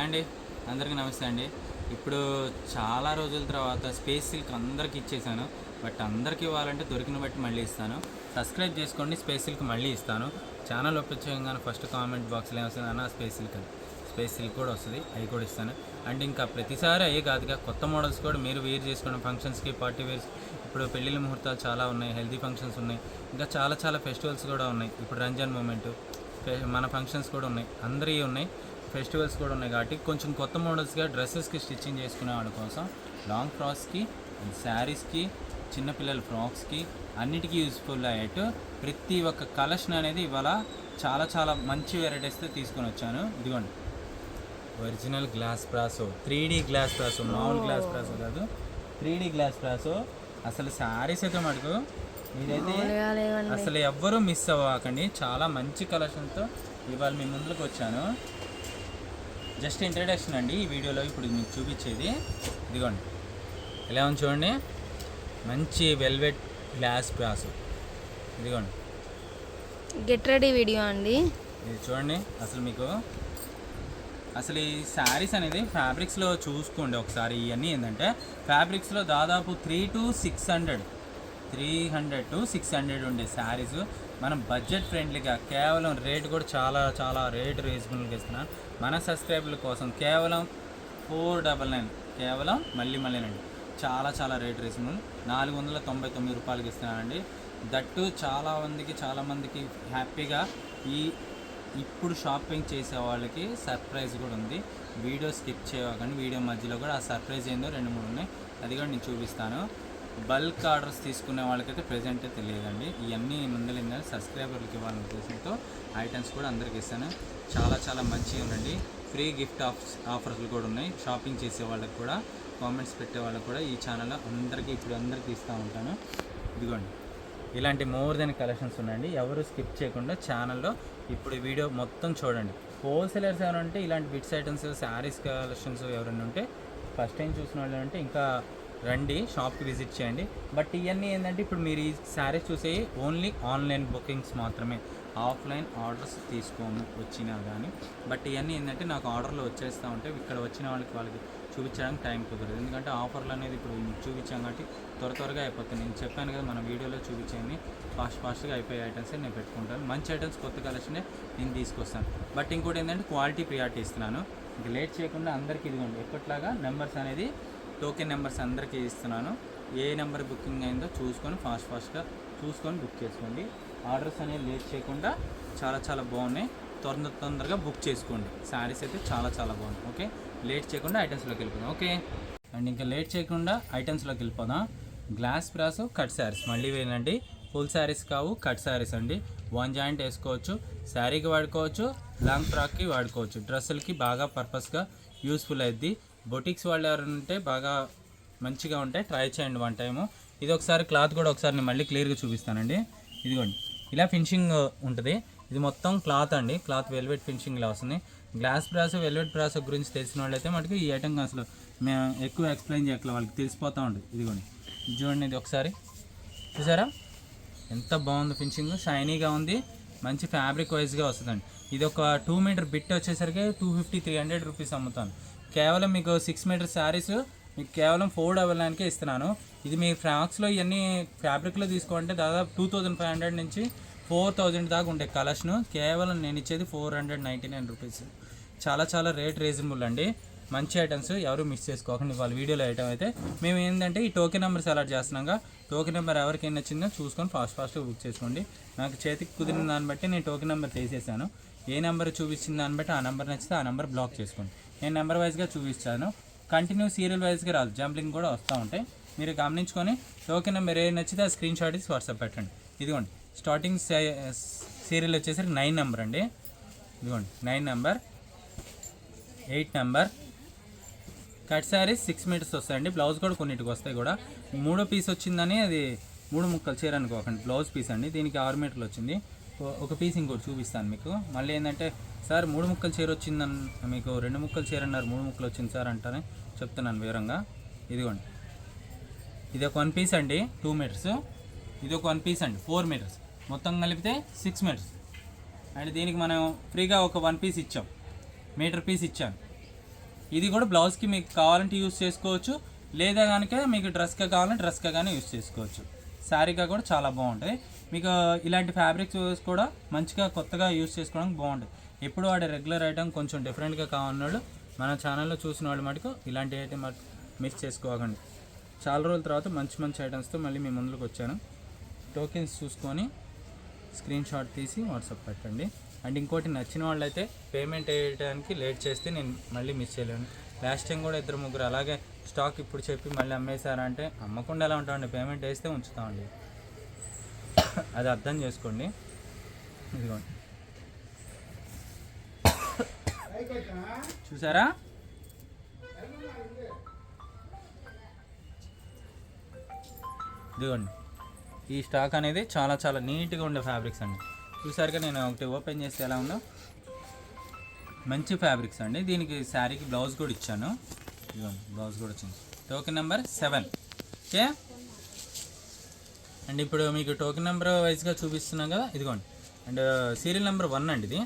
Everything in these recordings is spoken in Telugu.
అండి అందరికీ నమస్తే అండి. ఇప్పుడు చాలా రోజుల తర్వాత స్పేస్ సిల్క్ అందరికి ఇచ్చేసాను. బట్ అందరికి ఇవ్వాలంటే దొరికిన బట్టి మళ్ళీ ఇస్తాను. సబ్స్క్రైబ్ చేసుకోండి స్పేస్ సిల్క్ మళ్ళీ ఇస్తాను. ఛానల్ ఒప్పించగానే ఫస్ట్ కామెంట్ బాక్స్లో ఏమొస్తుంది అన్న స్పేస్ సిల్క్ అని. స్పేస్ సిల్క్ కూడా వస్తుంది అవి కూడా ఇస్తాను. అండ్ ఇంకా ప్రతిసారి అయ్యే కాదుగా కొత్త మోడల్స్ కూడా మీరు వేర్ చేసుకోండి. ఫంక్షన్స్కి పార్టీ వేర్స్ ఇప్పుడు పెళ్ళిళ్ళ ముహూర్తాలు చాలా ఉన్నాయి హెల్తీ ఫంక్షన్స్ ఉన్నాయి. ఇంకా చాలా చాలా ఫెస్టివల్స్ కూడా ఉన్నాయి. ఇప్పుడు రంజాన్ మూమెంట్ మన ఫంక్షన్స్ కూడా ఉన్నాయి. అందరివి ఉన్నాయి. ఫెస్టివల్స్ కూడా ఉన్నాయి కాబట్టి కొంచెం కొత్త మోడల్స్గా డ్రెస్సెస్కి స్టిచ్చింగ్ చేసుకునే వాళ్ళ కోసం లాంగ్ ఫ్రాక్స్కి అండ్ శారీస్కి చిన్నపిల్లల ఫ్రాక్స్కి అన్నిటికీ యూస్ఫుల్ అయ్యేట్టు ప్రతి ఒక్క కలెక్షన్ అనేది ఇవాళ చాలా చాలా మంచి వెరైటీస్తో తీసుకొని వచ్చాను. ఇదిగోండి. Original glass brasso three D glass brasso మామూలు గ్లాస్ బ్రాసో కాదు త్రీ డీ గ్లాస్ బ్రాసో. అసలు శారీస్ అయితే మటుకు మీరైతే అసలు ఎవ్వరూ మిస్ అవ్వకండి. చాలా మంచి కలెక్షన్తో ఇవాళ మీ ముందుకు వచ్చాను. జస్ట్ ఇంట్రడక్షన్ అండి. ఈ వీడియోలో ఇప్పుడు మీకు చూపించేది ఇదిగోండి. ఎలా ఉంది చూడండి. మంచి వెల్వెట్ గ్లాస్ బ్రాస్ ఇదిగోండి. గెట్ రెడీ వీడియో అండి. ఇది చూడండి. అసలు మీకు అసలు ఈ శారీస్ అనేది ఫ్యాబ్రిక్స్లో చూసుకోండి ఒకసారి. ఇవన్నీ ఏంటంటే ఫ్యాబ్రిక్స్లో దాదాపు three to six hundred three hundred to six hundred ఉండే శారీస్ మనం బడ్జెట్ ఫ్రెండ్లీగా కేవలం రేట్ కూడా చాలా చాలా రేట్ రీజనబుల్గా ఇస్తున్నాను మన సబ్స్క్రైబర్ల కోసం కేవలం ఫోర్ డబల్ నైన్ కేవలం మళ్ళీ అండి చాలా చాలా రేట్ రీజనబుల్ నాలుగు వందల తొంభై తొమ్మిది రూపాయలకి ఇస్తున్నానండి. దట్టు చాలా మందికి చాలా మందికి హ్యాపీగా ఈ ఇప్పుడు షాపింగ్ చేసే వాళ్ళకి సర్ప్రైజ్ కూడా ఉంది. వీడియో స్కిప్ చేయకండి. వీడియో మధ్యలో కూడా ఆ సర్ప్రైజ్ ఏందో రెండు మూడు ఉన్నాయి. అది కూడా నేను చూపిస్తాను. బల్క్ ఆర్డర్స్ తీసుకునే వాళ్ళకైతే ప్రెజెంట్ తెలియదండి. ఇవన్నీ సబ్స్క్రైబర్లకు ఇవ్వాలనే ఉద్దేశంతో ఐటమ్స్ కూడా అందరికి ఇస్తాను. చాలా చాలా మంచిగా ఉండండి. ఫ్రీ గిఫ్ట్ ఆఫర్స్ ఆఫర్స్లు కూడా ఉన్నాయి. షాపింగ్ చేసే వాళ్ళకి కూడా కామెంట్స్ పెట్టే వాళ్ళకి కూడా ఈ ఛానల్లో అందరికీ ఇప్పుడు అందరికీ ఇస్తూ ఉంటాను. ఇదిగోండి. ఇలాంటి మోర్ దెన్ కలెక్షన్స్ ఉన్నాయండి ఎవరు స్కిప్ చేయకుండా ఛానల్లో ఇప్పుడు వీడియో మొత్తం చూడండి. హోల్సేలర్స్ ఎవరైనా ఉంటే ఇలాంటి బిట్స్ ఐటమ్స్ శారీస్ కలెక్షన్స్ ఎవరైనా ఉంటే ఫస్ట్ టైం చూసిన వాళ్ళు అంటే ఇంకా రండి షాప్కి విజిట్ చేయండి. బట్ ఇవన్నీ ఏంటంటే ఇప్పుడు మీరు ఈ శారీస్ చూసే ఓన్లీ ఆన్లైన్ బుకింగ్స్ మాత్రమే. ఆఫ్లైన్ ఆర్డర్స్ తీసుకోము వచ్చినా కానీ బట్ ఇవన్నీ ఏంటంటే నాకు ఆర్డర్లు వచ్చేస్తూ ఉంటే ఇక్కడ వచ్చిన వాళ్ళకి వాళ్ళకి చూపించడానికి టైం కుదరదు. ఎందుకంటే ఆఫర్లు అనేది ఇప్పుడు చూపించాం కాబట్టి త్వర త్వరగా అయిపోతుంది నేను చెప్పాను కదా మన వీడియోలో చూపించేయండి ఫాస్ట్ ఫాస్ట్గా అయిపోయే ఐటమ్స్ నేను పెట్టుకుంటాను. మంచి ఐటమ్స్ కొత్త కలెక్షనే నేను తీసుకొస్తాను. బట్ ఇంకోటి ఏంటంటే క్వాలిటీ ప్రియారిటీ ఇస్తున్నాను. ఇంక లేట్ చేయకుండా అందరికీ ఇదిగోండి ఎప్పట్లాగా నెంబర్స్ అనేది టోకెన్ నెంబర్స్ అందరికీ ఇస్తున్నాను. ఏ నెంబర్ బుకింగ్ అయిందో చూసుకొని ఫాస్ట్ ఫాస్ట్గా చూసుకొని బుక్ చేసుకోండి. ఆర్డర్స్ అనేవి లేట్ చేయకుండా చాలా చాలా బాగున్నాయి. తొందర తొందరగా బుక్ చేసుకోండి. శారీస్ అయితే చాలా చాలా బాగున్నాయి. ఓకే? లేట్ చేయకుండా ఐటమ్స్లోకి వెళ్ళిపోదాం. ఓకే? అండ్ ఇంకా లేట్ చేయకుండా ఐటమ్స్లోకి వెళ్ళిపోదాం. Glass brass cut sarees. మళ్ళీ వేనండి ఫుల్ శారీస్ కావు కట్ శారీస్ అండి. వన్ జాయింట్ వేసుకోవచ్చు శారీకి వాడుకోవచ్చు లాంగ్ ఫ్రాక్కి వాడుకోవచ్చు. డ్రెస్సులకి బాగా పర్పస్గా యూస్ఫుల్ అయింది బొటిక్స్ వాళ్ళు ఎవరైనా ఉంటే బాగా మంచిగా ఉంటాయి ట్రై చేయండి వన్ టైము. ఇది ఒకసారి క్లాత్ కూడా ఒకసారి నేను మళ్ళీ క్లియర్గా చూపిస్తానండి. ఇదిగోండి. ఇలా ఫినిషింగ్ ఉంటుంది. ఇది మొత్తం క్లాత్ అండి. క్లాత్ వెల్వెట్ ఫినిషింగ్ ఇలా వస్తుంది. గ్లాస్ బ్రాస్ వెల్వెట్ బ్రాస్ గురించి తెలిసిన వాళ్ళైతే మటుకు ఈ ఐటమ్ అసలు మేము ఎక్కువ ఎక్స్ప్లెయిన్ చేయట్లేదు వాళ్ళకి తెలిసిపోతూ ఉంటుంది. ఇదిగోండి. చూడండి ఇది ఒకసారి. చూసారా? ఎంత బాగుంది ఫినిషింగ్. షైనీగా ఉంది. మంచి ఫ్యాబ్రిక్ వైజ్గా వస్తుందండి. ఇది ఒక టూ మీటర్ బిట్ వచ్చేసరికి two fifty three hundred rupees అమ్ముతాను. కేవలం మీకు సిక్స్ మీటర్ శారీస్ మీకు కేవలం ఫోర్ డబల్ నైన్కే ఇస్తున్నాను. ఇది మీ ఫ్రాక్స్లో ఇవన్నీ ఫ్యాబ్రిక్లో తీసుకోవాలంటే దాదాపు టూ థౌజండ్ ఫైవ్ హండ్రెడ్ నుంచి ఫోర్ థౌజండ్ దాకా ఉండే కలెక్షన్ కేవలం నేను ఇచ్చేది four hundred ninety nine rupees చాలా చాలా రేట్ రీజనబుల్ అండి. మంచి ఐటమ్స్ ఎవరు మిస్ చేసుకోకండి. వాళ్ళ వీడియోలో ఐటమ్ అయితే మేము ఏంటంటే ఈ టోకెన్ నెంబర్ సెలెక్ట్ చేస్తున్నాగా టోకెన్ నెంబర్ ఎవరికి నచ్చిందో చూసుకొని ఫాస్ట్ ఫాస్ట్గా బుక్ చేసుకోండి. నాకు చేతికి కుదిరిన దాన్ని బట్టి నేను టోకెన్ నెంబర్ తీసేసాను ఏ నెంబర్ చూపించిన దాన్ని బట్టి ఆ నెంబర్ నచ్చితే ఆ నెంబర్ బ్లాక్ చేసుకోండి. నేను నెంబర్ వైజ్గా చూపిస్తాను. కంటిన్యూ సీరియల్ వైజ్గా రాదు. జంప్లింగ్ కూడా వస్తూ ఉంటాయి. మీరు గమనించుకొని టోకెన్ నెంబర్ ఏ నచ్చితే ఆ స్క్రీన్ షాట్ ఇచ్చి వాట్సాప్ పెట్టండి. ఇదిగోండి. స్టార్టింగ్ సీరియల్ వచ్చేసరికి నైన్ నెంబర్ అండి. ఇదిగోండి. Nine number eight number. Cut sarees six metres వస్తాయండి. బ్లౌజ్ కూడా కొన్నిటికి వస్తాయి కూడా. మూడో పీస్ వచ్చిందని అది మూడు ముక్కలు చీర అనుకోకండి. బ్లౌజ్ పీస్ అండి. దీనికి ఆరు మీటర్లు వచ్చింది. ఒక పీస్ ఇంకోటి చూపిస్తాను మీకు. మళ్ళీ ఏంటంటే సార్ మూడు ముక్కలు చీర వచ్చిందని మీకు రెండు ముక్కలు చీర అన్నారు మూడు ముక్కలు వచ్చింది సార్ అంటారని చెప్తున్నాను వివరంగా. ఇదిగోండి. ఇది ఒక వన్ పీస్ అండి టూ మీటర్స్ ఇది ఒక వన్ పీస్ అండి ఫోర్ మీటర్స్ మొత్తం కలిపితే సిక్స్ మీటర్స్ అండ్ దీనికి మనం ఫ్రీగా ఒక వన్ పీస్ ఇచ్చాం. మీటర్ పీస్ ఇచ్చాను. ఇది కూడా బ్లౌజ్కి మీకు కావాలంటే యూస్ చేసుకోవచ్చు. లేదా కనుక మీకు డ్రెస్గా కావాలంటే డ్రెస్గా కానీ యూస్ చేసుకోవచ్చు. శారీగా కూడా చాలా బాగుంటాయి. మీకు ఇలాంటి ఫ్యాబ్రిక్స్ కూడా మంచిగా కొత్తగా యూస్ చేసుకోవడానికి బాగుంటుంది ఎప్పుడు వాడే రెగ్యులర్ ఐటమ్ కొంచెం డిఫరెంట్గా కావాలన్నాడు మన ఛానల్లో చూసిన వాళ్ళు మటుకు ఇలాంటి ఐటమ్ మిస్ చేసుకోకండి. చాలా రోజుల తర్వాత మంచి మంచి ఐటమ్స్తో మళ్ళీ మీ ముందుకు వచ్చాను. టోకెన్స్ చూసుకొని స్క్రీన్ షాట్ తీసి వాట్సాప్ పెట్టండి. అండ్ ఇంకోటి నచ్చిన వాళ్ళైతే పేమెంట్ వేయడానికి లేట్ చేస్తే నేను మళ్ళీ మిస్ చేయలేను. లాస్ట్ టైం కూడా ఇద్దరు ముగ్గురు అలాగే స్టాక్ ఇప్పుడు చెప్పి మళ్ళీ అమ్మేశారంటే అమ్మకుండా ఎలా ఉంటామండి? పేమెంట్ వేస్తే ఉంచుతామండి. అది అర్థం చేసుకోండి. ఇదిగోండి. చూసారా? ఇదిగోండి. ఈ స్టాక్ అనేది చాలా చాలా నీట్గా ఉండే ఫ్యాబ్రిక్స్ అండి. చూసారుగా నేను ఒకటి ఓపెన్ చేస్తే ఎలా ఉందో? మంచి ఫ్యాబ్రిక్స్ అండి. దీనికి శారీకి బ్లౌజ్ కూడా ఇచ్చాను. ఇవ్వండి బ్లౌజ్ కూడా వచ్చింది. Token number seven okay and ఇప్పుడు మీకు టోకెన్ నెంబర్ వైజ్గా చూపిస్తున్నాం కదా ఇదిగోండి. అండ్ సీరియల్ నెంబర్ వన్ అండి ఇది.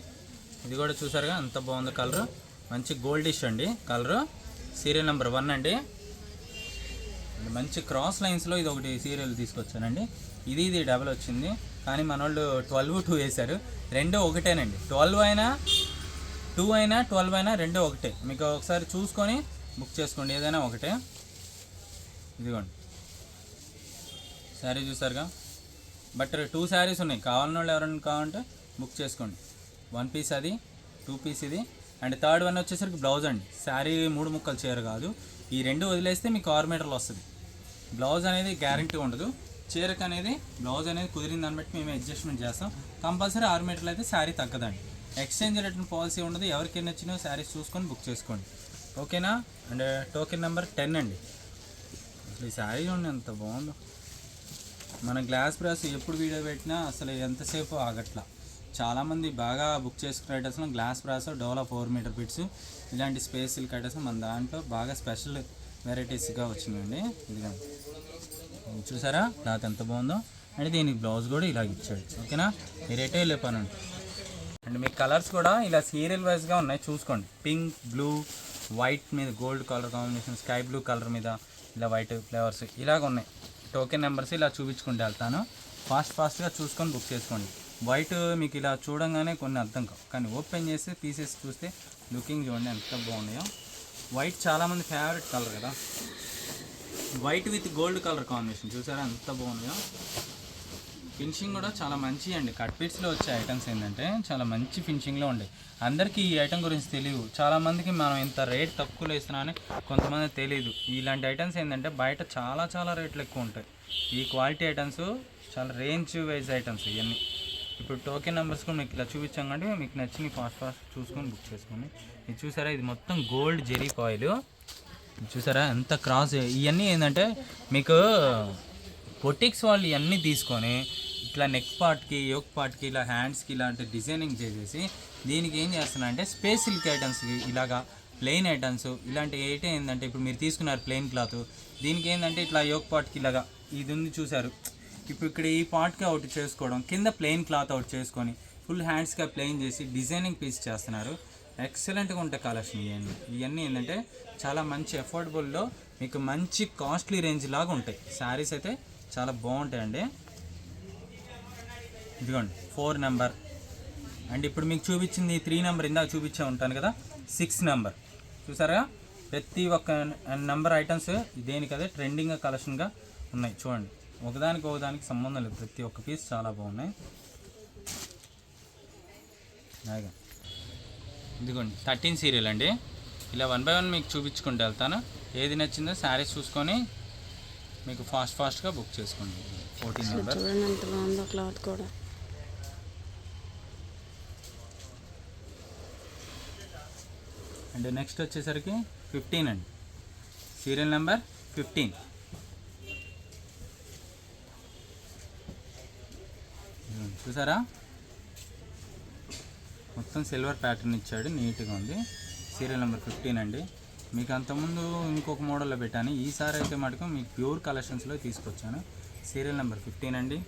ఇది కూడా చూసారుగా అంత బాగుంది కలర్ మంచి గోల్డిష్ అండి కలరు సీరియల్ నెంబర్ వన్ అండి. అండ్ మంచి క్రాస్ లైన్స్లో ఇది ఒకటి సీరియల్ తీసుకొచ్చానండి. ఇది ఇది డబల్ వచ్చింది. కానీ మన వాళ్ళు ట్వెల్వ్ టూ వేశారు. రెండు ఒకటేనండి. ట్వెల్వ్ అయినా టూ అయినా ట్వెల్వ్ అయినా రెండు ఒకటే. మీకు ఒకసారి చూసుకొని బుక్ చేసుకోండి ఏదైనా ఒకటే. ఇదిగోండి. శారీ చూసారుగా? బట్ టూ శారీస్ ఉన్నాయి. కావాలన్న వాళ్ళు ఎవరైనా కావాలంటే బుక్ చేసుకోండి. వన్ పీస్ అది టూ పీస్ ఇది. అండ్ థర్డ్ వన్ వచ్చేసరికి బ్లౌజ్ అండి. శారీ మూడు ముక్కలు చీర కాదు. ఈ రెండు వదిలేస్తే మీకు ఆరు మీటర్లు వస్తుంది. బ్లౌజ్ అనేది గ్యారంటీ ఉండదు. చీరకు అనేది బ్లౌజ్ అనేది కుదిరిన దాన్ని బట్టి మేము అడ్జస్ట్మెంట్ చేస్తాం. కంపల్సరీ ఆరు మీటర్లు అయితే శారీ తగ్గదండి. ఎక్స్చేంజ్ రిటర్న్ పాలసీ ఉండదు. ఎవరికి నచ్చినో శారీస్ చూసుకొని బుక్ చేసుకోండి. ఓకేనా? అండ్ టోకెన్ నెంబర్ టెన్ అండి. అసలు ఈ శారీ చూడండి ఎంత బాగుందో. మన గ్లాస్ బ్రాస్ ఎప్పుడు వీడియో పెట్టినా అసలు ఎంతసేపు ఆగట్లా. చాలామంది బాగా బుక్ చేసుకునే అసలు గ్లాస్ బ్రాస్ డోలా ఫోర్ మీటర్ బిట్స్ ఇలాంటి స్పేస్ సిల్క్ ఐటమ్స్ మన దాంట్లో బాగా స్పెషల్ వెరైటీస్గా వచ్చిందండి ఇదిగా చూసారా? క్లాత్ ఎంత బాగుందో. అండ్ దీనికి బ్లౌజ్ కూడా ఇలాగ ఇచ్చాడు. ఓకేనా? మీరు ఎటే వెళ్ళిపోనండి అండ్ మీ కలర్స్ కూడా ఇలా సీరియల్ వైజ్గా ఉన్నాయి. చూసుకోండి. పింక్ బ్లూ వైట్ మీద gold colour combination sky blue colour మీద ఇలా వైట్ ఫ్లేవర్స్ ఇలాగ ఉన్నాయి. టోకెన్ నెంబర్స్ ఇలా చూపించుకుంటూ వెళ్తాను. ఫాస్ట్ ఫాస్ట్గా చూసుకొని బుక్ చేసుకోండి. వైట్ మీకు ఇలా చూడంగానే కొన్ని అర్థం కావు. కానీ ఓపెన్ చేసి పీసెస్ చూస్తే లుకింగ్ చూడండి ఎంత బాగున్నాయో. వైట్ చాలామంది ఫేవరెట్ కలర్ కదా. White with gold colour combination చూసారా ఎంత బాగున్నాయో. ఫినిషింగ్ కూడా చాలా మంచి అండి. కట్ పీట్స్లో వచ్చే ఐటమ్స్ ఏంటంటే చాలా మంచి ఫినిషింగ్లో ఉండే అందరికీ ఈ ఐటమ్ గురించి తెలియదు చాలామందికి మనం ఇంత రేట్ తక్కువలో ఇస్తున్నామని కొంతమంది తెలియదు. ఇలాంటి ఐటమ్స్ ఏంటంటే బయట చాలా చాలా రేట్లు ఎక్కువ ఉంటాయి. ఈ క్వాలిటీ ఐటమ్స్ చాలా రేంజ్ వైజ్ ఐటమ్స్ ఇవన్నీ. ఇప్పుడు టోకెన్ నెంబర్స్ కూడా మీకు ఇలా చూపించాం కంటే మీకు నచ్చిన ఫాస్ట్ ఫాస్ట్ చూసుకొని బుక్ చేసుకోండి. ఇది చూసారా? ఇది మొత్తం గోల్డ్ జెరీ కాయిల్ చూసారా? ఎంత క్రాస్ ఇవన్నీ ఏంటంటే మీకు పొటిక్స్ వాళ్ళు ఇవన్నీ తీసుకొని ఇట్లా నెక్ పార్ట్కి యోక్ పార్ట్కి ఇలా హ్యాండ్స్కి ఇలాంటి డిజైనింగ్ చేసేసి దీనికి ఏం చేస్తున్నా అంటే స్పేస్ సిల్క్ ఐటమ్స్కి ఇలాగా ప్లెయిన్ ఐటమ్స్ ఇలాంటి ఏటే ఏంటంటే ఇప్పుడు మీరు తీసుకున్నారు ప్లెయిన్ క్లాత్ దీనికి ఏంటంటే ఇట్లా యోక్ పార్ట్కి ఇలాగా ఇది ఉంది చూసారు ఇప్పుడు ఇక్కడ ఈ పార్ట్కి అవుట్ చేసుకోవడం కింద ప్లెయిన్ క్లాత్ అవుట్ చేసుకొని ఫుల్ హ్యాండ్స్గా ప్లెయిన్ చేసి డిజైనింగ్ పీస్ చేస్తున్నారు. ఎక్సలెంట్గా ఉంటాయి కలెక్షన్ ఇవన్నీ. ఇవన్నీ ఏంటంటే చాలా మంచి అఫోర్డబుల్లో మీకు మంచి కాస్ట్లీ రేంజ్ లాగా ఉంటాయి. శారీస్ అయితే చాలా బాగుంటాయండి. ఇదిగోండి ఫోర్ నెంబర్. అండ్ ఇప్పుడు మీకు చూపించింది త్రీ నెంబర్ ఇందాక చూపించే ఉంటాను కదా సిక్స్ నెంబర్. చూసారా ప్రతి ఒక్క నెంబర్ ఐటమ్స్ దేనికి అదే ట్రెండింగ్ కలెక్షన్గా ఉన్నాయి. చూడండి ఒకదానికి ఒకదానికి సంబంధం లేదు. ప్రతి ఒక్క పీస్ చాలా బాగున్నాయి. అలాగే. ఇదిగోండి థర్టీన్ సీరియల్ అండి. ఇలా వన్ బై వన్ మీకు చూపించుకుంటూ వెళ్తాను. ఏది నచ్చిందో శారీస్ చూసుకొని మీకు ఫాస్ట్ ఫాస్ట్గా బుక్ చేసుకోండి. Fourteen number. క్లాత్ కూడా. అండ్ నెక్స్ట్ వచ్చేసరికి ఫిఫ్టీన్ అండి. సీరియల్ నెంబర్ ఫిఫ్టీన్ చూసారా? మొత్తం సిల్వర్ ప్యాటర్న్ ఇచ్చాడు నీట్గా ఉంది. సీరియల్ నెంబర్ ఫిఫ్టీన్ అండి. మీకు అంతకుముందు ఇంకొక మోడల్లో పెట్టాను. ఈసారి అయితే మటుకు మీకు ప్యూర్ కలెక్షన్స్లో తీసుకొచ్చాను. సీరియల్ నెంబర్ ఫిఫ్టీన్ అండి.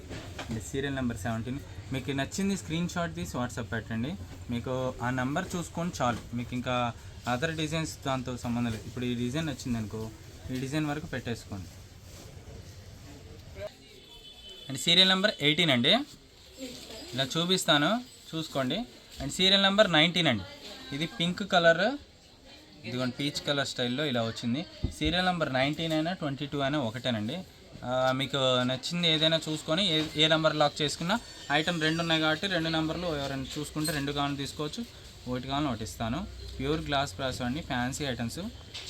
అండ్ సీరియల్ నెంబర్ సెవెంటీన్ మీకు నచ్చింది స్క్రీన్ షాట్ తీసి వాట్సాప్ పెట్టండి. మీకు ఆ నెంబర్ చూసుకొని చాలు. మీకు ఇంకా అదర్ డిజైన్స్ దాంతో సంబంధం లేదు. ఇప్పుడు ఈ డిజైన్ వచ్చింది అనుకో ఈ డిజైన్ వరకు పెట్టేసుకోండి. అండ్ సీరియల్ నెంబర్ ఎయిటీన్ అండి. ఇలా చూపిస్తాను చూసుకోండి. అండ్ సీరియల్ నెంబర్ నైన్టీన్ అండి. ఇది పింక్ కలర్ ఇదిగోండి పీచ్ కలర్ స్టైల్లో ఇలా వచ్చింది. సీరియల్ నెంబర్ నైన్టీన్ అయినా ట్వంటీ టూ అయినా ఒకటేనండి. మీకు నచ్చింది ఏదైనా చూసుకొని ఏ ఏ నెంబర్ లాక్ చేసుకున్నా ఐటమ్ రెండు ఉన్నాయి కాబట్టి రెండు నెంబర్లు ఎవరైనా చూసుకుంటే రెండు కావాలని తీసుకోవచ్చు. ఒకటి కావాలని ఒకటి ఇస్తాను. ప్యూర్ గ్లాస్ బ్రాస్ అండి. Fancy items.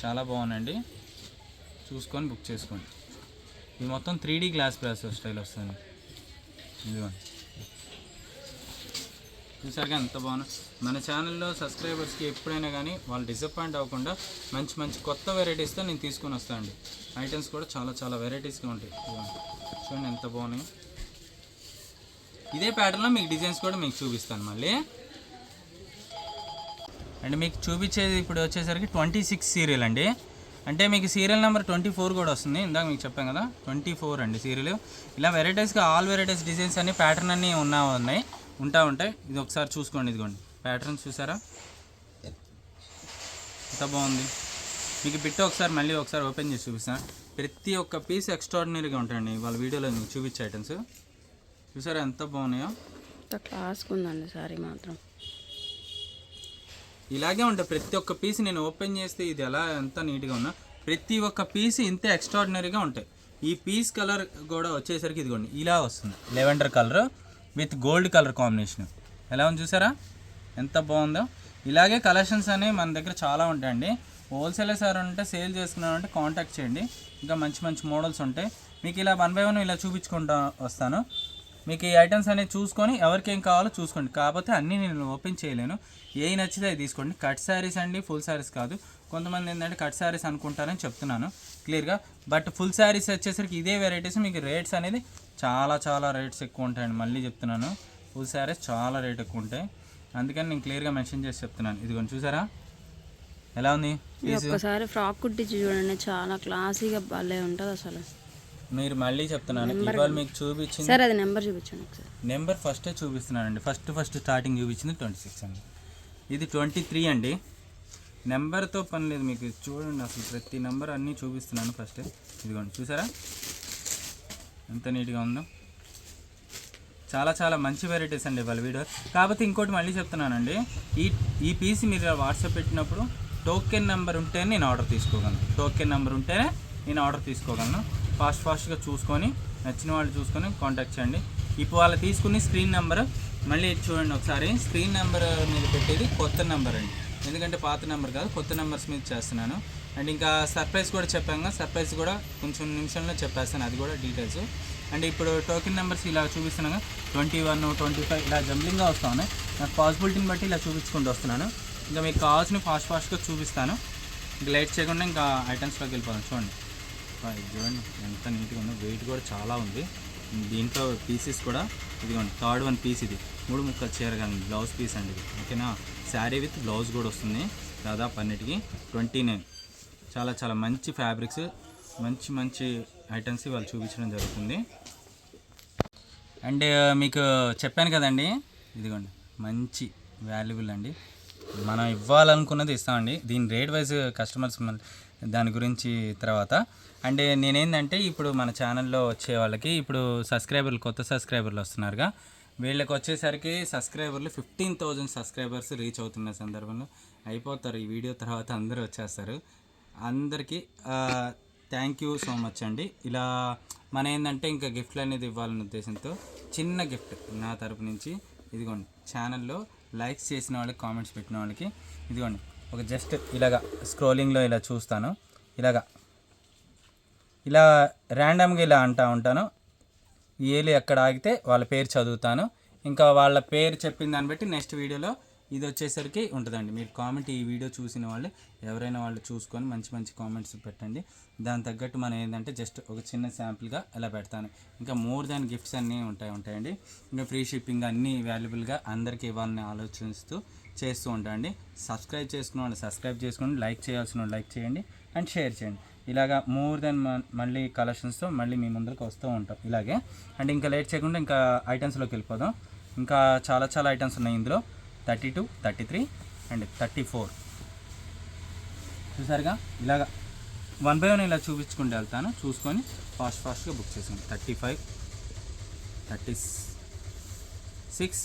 చాలా బాగున్నాయండి. చూసుకొని బుక్ చేసుకోండి. ఇది మొత్తం three D glass brass style వస్తుంది. ఇదిగోండి. చూసారుగా ఎంత బాగున్నా. మన ఛానల్లో సబ్స్క్రైబర్స్కి ఎప్పుడైనా కానీ వాళ్ళు డిసప్పాయింట్ అవ్వకుండా మంచి మంచి కొత్త వెరైటీస్తో నేను తీసుకొని వస్తానండి. ఐటమ్స్ కూడా చాలా చాలా వెరైటీస్గా ఉంటాయి. చూడండి ఎంత బాగున్నాయి. ఇదే ప్యాటర్న్లో మీకు డిజైన్స్ కూడా మీకు చూపిస్తాను మళ్ళీ. అండ్ మీకు చూపించేది ఇప్పుడు వచ్చేసరికి ట్వంటీ సిక్స్ సీరియల్ అండి. అంటే మీకు సీరియల్ నెంబర్ ట్వంటీ ఫోర్ కూడా వస్తుంది. ఇందాక మీకు చెప్పాం కదా ట్వంటీ ఫోర్ అండి సీరియల్. ఇలా వెరైటీస్గా ఆల్ వెరైటీస్ డిజైన్స్ అన్ని ప్యాటర్న్ అన్నీ ఉన్నా ఉన్నాయి. ఉంటా ఉంటాయి. ఇది ఒకసారి చూసుకోండి ఇదిగోండి. ప్యాటర్న్ చూసారా? ఎంత బాగుంది. మీకు బిట్ ఒకసారి మళ్ళీ ఒకసారి ఓపెన్ చేసి చూపిస్తాను ప్రతి ఒక్క పీస్ ఎక్స్ట్రాడినరీగా ఉంటాయండి. వాళ్ళ వీడియోలో మీకు చూపించే ఐటమ్స్ చూసారా ఎంత బాగున్నాయో? ఇంత క్లాస్గా ఉందండి సారీ మాత్రం. ఇలాగే ఉంటాయి ప్రతి ఒక్క పీస్ నేను ఓపెన్ చేస్తే ఇది ఎలా ఎంత నీట్గా ఉన్నా ప్రతి ఒక్క పీస్ ఇంత ఎక్స్ట్రాడినరీగా ఉంటాయి. ఈ పీస్ కలర్ కూడా వచ్చేసరికి ఇదిగోండి ఇలా వస్తుంది. Lavender colour with gold colour combination ఎలా ఉంది చూసారా? ఎంత బాగుందో. ఇలాగే కలెక్షన్స్ అనేవి మన దగ్గర చాలా ఉంటాయండి. హోల్సేలర్ సార్ ఉంటే సేల్ చేసుకున్నారంటే కాంటాక్ట్ చేయండి. ఇంకా మంచి మంచి మోడల్స్ ఉంటాయి. మీకు ఇలా వన్ బై వన్ ఇలా చూపించుకుంటా వస్తాను. మీకు ఈ ఐటమ్స్ అనేవి చూసుకొని ఎవరికి ఏం కావాలో చూసుకోండి. కాకపోతే అన్నీ నేను ఓపెన్ చేయలేను. ఏ నచ్చితే అది తీసుకోండి. కట్ శారీస్ అండి ఫుల్ శారీస్ కాదు. కొంతమంది ఏంటంటే కట్ శారీస్ అనుకుంటారని చెప్తున్నాను. క్లియర్గా బట్ ఫుల్ శారీస్ వచ్చేసరికి ఇదే వెరైటీస్ మీకు రేట్స్ అనేది చాలా చాలా రేట్స్ ఎక్కువ ఉంటాయండి. మళ్ళీ చెప్తున్నాను. ఫుల్ శారీస్ చాలా రేట్ ఎక్కువ ఉంటాయి. అందుకని నేను క్లియర్గా మెన్షన్ చేసి చెప్తున్నాను. ఇదిగోండి చూసారా? ఎలా ఉంది? ఒకసారి ఫ్రాక్ కుట్టించి చూడండి. చాలా క్లాసీగా భలే ఉంటుంది అసలు మీరు మళ్ళీ చెప్తున్నాను. ఇవాళ మీకు చూపించింది సరే అది నెంబర్ చూపించండి ఒకసారి. నెంబర్ ఫస్టే చూపిస్తున్నానండి. ఫస్ట్ ఫస్ట్ స్టార్టింగ్ చూపించింది ట్వంటీ సిక్స్ అండి. ఇది ట్వంటీ త్రీ అండి నెంబర్తో పని లేదు మీకు. చూడండి అసలు ప్రతి నెంబర్ అన్నీ చూపిస్తున్నాను ఫస్ట్ ఇదిగోండి చూసారా? ఎంత నీట్గా ఉందో. చాలా చాలా మంచి వెరైటీస్ అండి వాళ్ళ వీడియో. కాకపోతే ఇంకోటి మళ్ళీ చెప్తున్నానండి. ఈ ఈ పీస్ మీరు వాట్సాప్ పెట్టినప్పుడు టోకెన్ నెంబర్ ఉంటేనే నేను ఆర్డర్ తీసుకోగలను. టోకెన్ నెంబర్ ఉంటేనే నేను ఆర్డర్ తీసుకోగలను. ఫాస్ట్ ఫాస్ట్గా చూసుకొని నచ్చిన వాళ్ళు చూసుకొని కాంటాక్ట్ చేయండి. ఇప్పుడు వాళ్ళు తీసుకుని స్క్రీన్ నెంబర్ మళ్ళీ చూడండి ఒకసారి. స్క్రీన్ నెంబర్ మీద పెట్టేది కొత్త నెంబర్ అండి. ఎందుకంటే పాత నెంబర్ కాదు కొత్త నెంబర్స్ మీద చేస్తున్నాను. అండ్ ఇంకా సర్ప్రైజ్ కూడా చెప్పాను కదా సర్ప్రైజ్ కూడా కొంచెం నిమిషంలో చెప్పేస్తాను అది కూడా డీటెయిల్స్ అండ్ ఇప్పుడు టోకెన్ నెంబర్స్ ఇలా చూపిస్తున్నాను ట్వంటీ వన్ ట్వంటీ ఫైవ్ ఇలా జంబ్లింగ్గా వస్తా ఉన్నాయి నాకు పాసిబిలిటీని బట్టి ఇలా చూపించుకుంటూ వస్తున్నాను. ఇంకా మీకు కావాల్సిన ఫాస్ట్ ఫాస్ట్గా చూపిస్తాను. ఇంకా లేట్ చేయకుండా ఇంకా ఐటమ్స్లోకి వెళ్ళిపోదాం చూడండి. చూడండి ఎంత నీట్గా ఉందో. వెయిట్ కూడా చాలా ఉంది. దీంట్లో పీసెస్ కూడా ఇదిగోండి థర్డ్ వన్ పీస్ ఇది. మూడు ముక్కలు చీర కానీ బ్లౌజ్ పీస్ అండి ఇది. ఓకేనా? శారీ విత్ బ్లౌజ్ కూడా వస్తుంది. దాదాపు అన్నిటికీ ట్వంటీ నైన్ చాలా చాలా మంచి ఫ్యాబ్రిక్స్ మంచి మంచి ఐటమ్స్ వాళ్ళు చూపించడం జరుగుతుంది. అండ్ uh, మీకు చెప్పాను కదండి ఇదిగోండి మంచి వాల్యుబుల్ అండి. మనం ఇవ్వాలనుకున్నది ఇస్తామండి. దీని రేట్ వైజ్ కస్టమర్స్ దాని గురించి తర్వాత అండ్ నేనేంటంటే ఇప్పుడు మన ఛానల్లో వచ్చే వాళ్ళకి ఇప్పుడు సబ్స్క్రైబర్లు కొత్త సబ్స్క్రైబర్లు వస్తున్నారుగా. వీళ్ళకి వచ్చేసరికి సబ్స్క్రైబర్లు ఫిఫ్టీన్ థౌజండ్ సబ్స్క్రైబర్స్ రీచ్ అవుతున్న సందర్భంలో అయిపోతారు. ఈ వీడియో తర్వాత అందరూ వచ్చేస్తారు. అందరికీ థ్యాంక్ యూ సో మచ్ అండి. ఇలా మన ఏంటంటే ఇంకా గిఫ్ట్లు అనేది ఇవ్వాలనే ఉద్దేశంతో చిన్న గిఫ్ట్ నా తరపు నుంచి. ఇదిగోండి ఛానల్లో లైక్స్ చేసిన వాళ్ళకి కామెంట్స్ పెట్టిన వాళ్ళకి ఇదిగోండి ఒక జస్ట్ ఇలాగా స్క్రోలింగ్లో ఇలా చూస్తాను. ఇలాగా ఇలా ర్యాండమ్గా ఇలా అంటా ఉంటాను. ఏలు ఎక్కడ ఆగితే వాళ్ళ పేరు చదువుతాను. ఇంకా వాళ్ళ పేరు చెప్పిన దాన్ని బట్టి నెక్స్ట్ వీడియోలో ఇది వచ్చేసరికి ఉంటుందండి. మీరు కామెంట్ ఈ వీడియో చూసిన వాళ్ళు ఎవరైనా వాళ్ళు చూసుకొని మంచి మంచి కామెంట్స్ పెట్టండి. దాని తగ్గట్టు మనం ఏంటంటే జస్ట్ ఒక చిన్న శాంపుల్గా ఇలా పెడతాను. ఇంకా మోర్ దాన్ గిఫ్ట్స్ అన్నీ ఉంటాయి ఉంటాయండి. ఇంకా ఫ్రీ షిప్పింగ్ అన్నీ వాల్యుబుల్గా అందరికీ ఇవ్వాలని ఆలోచిస్తూ చేస్తూ ఉంటాయండి సబ్స్క్రైబ్ చేసుకున్న వాళ్ళు సబ్స్క్రైబ్ చేసుకోండి లైక్ చేయాల్సిన వాళ్ళు లైక్ చేయండి. అండ్ షేర్ చేయండి. ఇలాగా మోర్ దెన్ మళ్ళీ కలెక్షన్స్తో మళ్ళీ మీ ముందరికి వస్తూ ఉంటాం ఇలాగే. అండ్ ఇంకా లేట్ చేయకుండా ఇంకా ఐటమ్స్లోకి వెళ్ళిపోదాం. ఇంకా చాలా చాలా ఐటమ్స్ ఉన్నాయి ఇందులో. Thirty two thirty three and thirty four చూసారుగా? ఇలాగా వన్ బై వన్ ఇలా చూపించుకుంటూ వెళ్తాను. చూసుకొని ఫాస్ట్ ఫాస్ట్గా బుక్ చేసాను థర్టీ ఫైవ్ థర్టీ సిక్స్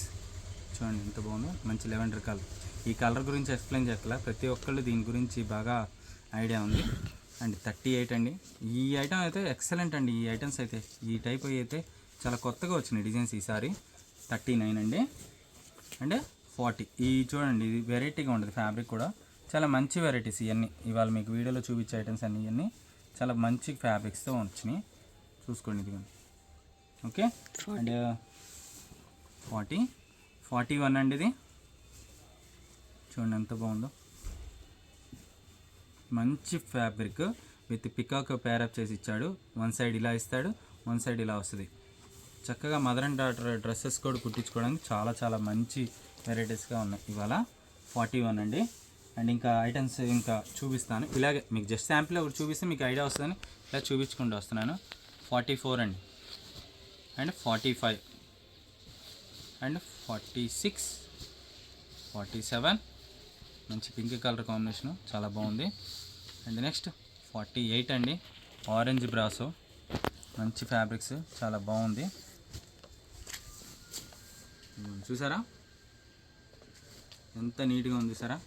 చూడండి ఎంత బాగుందో. మంచి లెవెండర్ కలర్ ఈ కలర్ గురించి ఎక్స్ప్లెయిన్ చేయగల ప్రతి ఒక్కళ్ళు దీని గురించి బాగా ఐడియా ఉంది. అండ్ థర్టీ ఎయిట్ అండి. ఈ ఐటమ్ అయితే ఎక్సలెంట్ అండి. ఈ ఐటమ్స్ అయితే ఈ టైప్ అయితే చాలా కొత్తగా వచ్చినాయి డిజైన్స్ ఈసారి. థర్టీ నైన్ అండి. అంటే ఫార్టీ. ఈ చూడండి ఇది వెరైటీగా ఉంటుంది ఫ్యాబ్రిక్ కూడా. చాలా మంచి వెరైటీస్ ఇవన్నీ ఇవాళ మీకు వీడియోలో చూపించే ఐటమ్స్ అన్నీ ఇవన్నీ చాలా మంచి ఫ్యాబ్రిక్స్తో వచ్చినాయి. చూసుకోండి ఇది okay? And forty. Forty one అండి ఇది. చూడండి ఎంత బాగుందో. మంచి ఫ్యాబ్రిక్ విత్ పికాక్ పేరప్ చేసి ఇచ్చాడు. వన్ సైడ్ ఇలా ఇస్తాడు వన్ సైడ్ ఇలా వస్తుంది. చక్కగా మదర్ అండ్ డాటర్ డ్రెస్సెస్ కూడా కుట్టించుకోవడానికి చాలా చాలా మంచి వెరైటీస్గా ఉన్నాయి. ఇవాళ ఫార్టీ వన్ అండి. అండ్ ఇంకా ఐటమ్స్ ఇంకా చూపిస్తాను. ఇలాగే మీకు జస్ట్ శాంపిల్ ఒకటి చూపిస్తే మీకు ఐడియా వస్తుందని ఇలా చూపించుకుంటూ వస్తున్నాను. ఫార్టీ ఫోర్ అండి. And forty five and forty six forty seven మంచి పింక్ కలర్ కాంబినేషను చాలా బాగుంది. అండ్ నెక్స్ట్ ఫార్టీ ఎయిట్ అండి ఆరెంజ్ బ్రాసో. మంచి ఫ్యాబ్రిక్స్ చాలా బాగుంది. చూసారా? ఎంత నీట్గా ఉంది సారా?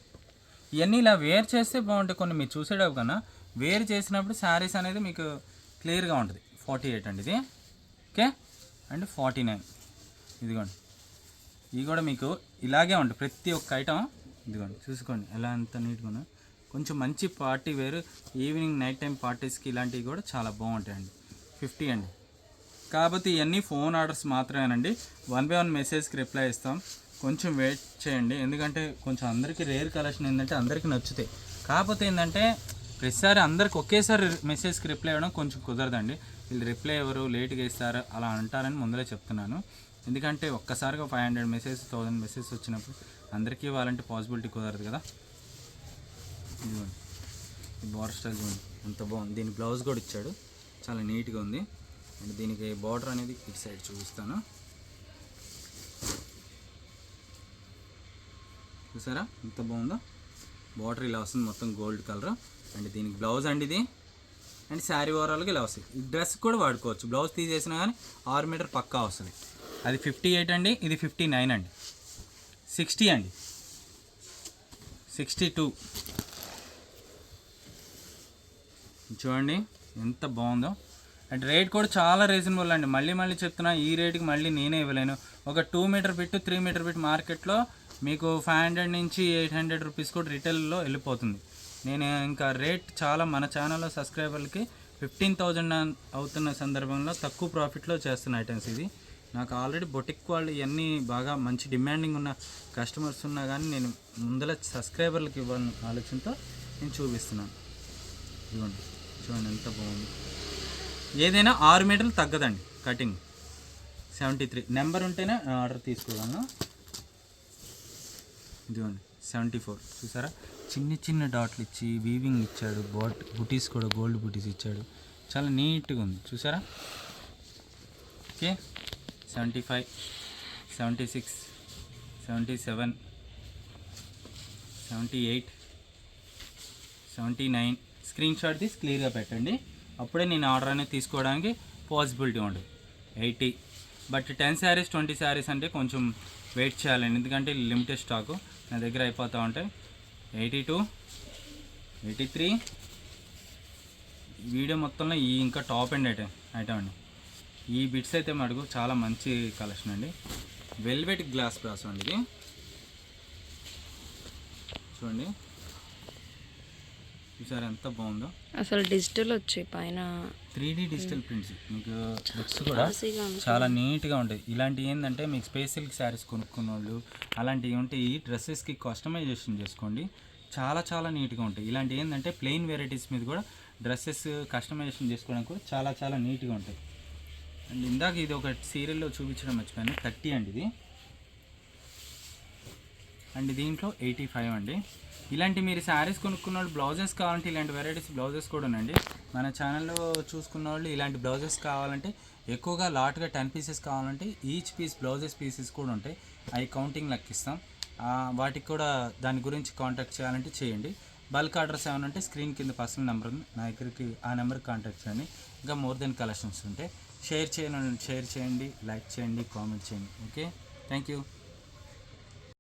ఇవన్నీ ఇలా వేర్ చేస్తే బాగుంటాయి కొన్ని మీరు చూసేటప్పుడు కన్నా. వేర్ చేసినప్పుడు శారీస్ అనేది మీకు క్లియర్గా ఉంటుంది. ఫార్టీ ఎయిట్ అండి ఇది. ఓకే? And forty nine. ఇదిగోండి. ఇవి కూడా మీకు ఇలాగే ఉంటుంది ప్రతి ఒక్క ఐటమ్ ఇదిగోండి చూసుకోండి ఎలా అంత నీట్గా కొంచెం మంచి పార్టీ వేరు. ఈవినింగ్ నైట్ టైం పార్టీస్కి ఇలాంటివి కూడా చాలా బాగుంటాయండి. ఫిఫ్టీ అండి. కాకపోతే ఇవన్నీ ఫోన్ ఆర్డర్స్ మాత్రమేనండి. వన్ బై వన్ మెసేజ్కి రిప్లై ఇస్తాం. కొంచెం వెయిట్ చేయండి. ఎందుకంటే కొంచెం అందరికీ రేర్ కలెక్షన్ ఏంటంటే అందరికీ నచ్చుతాయి. కాకపోతే ఏంటంటే ప్రతిసారి అందరికి ఒకేసారి మెసేజ్కి రిప్లై ఇవ్వడం కొంచెం కుదరదండి. వీళ్ళు రిప్లై ఎవరు లేట్గా ఇస్తారు అలా అంటారని ముందరే చెప్తున్నాను. ఎందుకంటే ఒక్కసారిగా five hundred message thousand message వచ్చినప్పుడు అందరికీ ఇవ్వాలంటే పాసిబిలిటీ కుదరదు కదా. ఇదిగోండి. ఈ బార్డర్ స్టైల్ చూడండి. ఎంత బాగుంది. దీని బ్లౌజ్ కూడా ఇచ్చాడు. చాలా నీట్గా ఉంది. అండ్ దీనికి బార్డర్ అనేది ఇటు సైడ్ చూపిస్తాను. చూసారా? ఎంత బాగుందో. బార్డర్ ఇలా వస్తుంది మొత్తం గోల్డ్ కలర్ అండ్ దీనికి బ్లౌజ్ అండి ఇది. అండ్ శారీ ఓవరాల్గా ఇలా వస్తుంది డ్రెస్ కూడా వాడుకోవచ్చు. బ్లౌజ్ తీసేసినా కానీ ఆరు మీటర్ పక్కా వస్తుంది. అది ఫిఫ్టీ ఎయిట్ అండి ఇది ఫిఫ్టీ నైన్ అండి. సిక్స్టీ అండి. Sixty two. చూడండి ఎంత బాగుందో. అండ్ రేట్ కూడా చాలా రీజనబుల్ అండి. మళ్ళీ మళ్ళీ చెప్తున్నా ఈ రేట్కి మళ్ళీ నేనే ఇవ్వలేను. ఒక two metre bit three metre bit మార్కెట్లో మీకు ఫైవ్ హండ్రెడ్ నుంచి ఎయిట్ హండ్రెడ్ రూపీస్ కూడా రిటైల్లో వెళ్ళిపోతుంది. నేను ఇంకా రేట్ చాలా మన ఛానల్లో సబ్స్క్రైబర్లకి ఫిఫ్టీన్ థౌజండ్ అవుతున్న సందర్భంలో తక్కువ ప్రాఫిట్లో చేస్తున్న ఐటమ్స్ ఇది నాకు ఆల్రెడీ బొటిక్ వాళ్ళు ఇవన్నీ బాగా మంచి డిమాండింగ్ ఉన్న కస్టమర్స్ ఉన్నా కానీ నేను ముందర సబ్స్క్రైబర్లకు ఇవ్వాలని ఆలోచనతో నేను చూపిస్తున్నాను. ఇవ్వండి చూడండి ఎంత బాగుంది. ఏదైనా ఆరు మీటర్లు తగ్గదండి కటింగ్ సెవెంటీ త్రీ నెంబర్ ఉంటేనే ఆర్డర్ తీసుకోగలను. ఇదిగోండి సెవెంటీ ఫోర్ చూసారా? చిన్న చిన్న డాట్లు ఇచ్చి వీవింగ్ ఇచ్చాడు బాట్ బుటీస్ కూడా గోల్డ్ బుటీస్ ఇచ్చాడు. చాలా నీట్గా ఉంది. చూసారా? Okay. Seventy five seventy six seventy seven seventy eight seventy nine screen shot తీసి క్లియర్గా పెట్టండి. అప్పుడే నేను ఆర్డర్ అనేది తీసుకోవడానికి పాసిబిలిటీ ఉండదు eighty. But ten saris twenty saris అంటే కొంచెం వెయిట్ చేయాలండి ఎందుకంటే లిమిటెడ్ స్టాకు నా దగ్గర అయిపోతూ ఉంటాయి. Eighty two eighty three video మొత్తంలో ఈ ఇంకా టాప్ అండ్ ఐటమ్ ఐటమ్ అండి. ఈ బిట్స్ అయితే మటుకు చాలా మంచి కలెక్షన్ అండి. వెల్వెట్ గ్లాస్ బ్రాస్ అండి ఇది. చూడండి. చూసారు ఎంత బాగుందో. అసలు డిజిటల్ వచ్చాయి పైన. త్రీ డీ డిజిటల్ ప్రింట్స్ మీకు బుక్స్ కూడా. చాలా నీట్గా ఉంటాయి. ఇలాంటివి ఏంటంటే మీకు స్పేస్ సిల్క్ శారీస్ కొనుక్కున్న వాళ్ళు అలాంటివి ఉంటే ఈ డ్రెస్సెస్కి కస్టమైజేషన్ చేసుకోండి. చాలా చాలా నీట్గా ఉంటాయి. ఇలాంటివి ఏంటంటే ప్లెయిన్ వెరైటీస్ మీద కూడా డ్రెస్సెస్ కస్టమైజేషన్ చేసుకోవడానికి కూడా చాలా చాలా నీట్గా ఉంటాయి. అండ్ ఇందాక ఇది ఒక సీరియల్లో చూపించడం మర్చిపోయాను. థర్టీ అండి ఇది. అండ్ దీంట్లో ఎయిటీ ఫైవ్ అండి. ఇలాంటి మీరు శారీస్ కొనుక్కున్న వాళ్ళు బ్లౌజెస్ కావాలంటే ఇలాంటి వెరైటీస్ బ్లౌజెస్ కూడా ఉన్నాయండి మన ఛానల్లో చూసుకున్న వాళ్ళు ఇలాంటి బ్లౌజెస్ కావాలంటే ఎక్కువగా లాట్గా టెన్ పీసెస్ కావాలంటే ఈచ్ పీస్ బ్లౌజెస్ పీసెస్ కూడా ఉంటాయి. అవి కౌంటింగ్ లెక్కిస్తాం వాటికి కూడా దాని గురించి కాంటాక్ట్ చేయాలంటే చేయండి. బల్క్ ఆర్డర్స్ ఏమైనా ఉంటే స్క్రీన్ కింద పర్సనల్ నెంబర్ ఉంది. నా దగ్గరికి ఆ నెంబర్కి కాంటాక్ట్ చేయండి. ఇంకా మోర్ దెన్ కలెక్షన్స్ ఉంటాయి షేర్ చేయను షేర్ చేయండి లైక్ చేయండి కామెంట్ చేయండి. ఓకే? Thank you.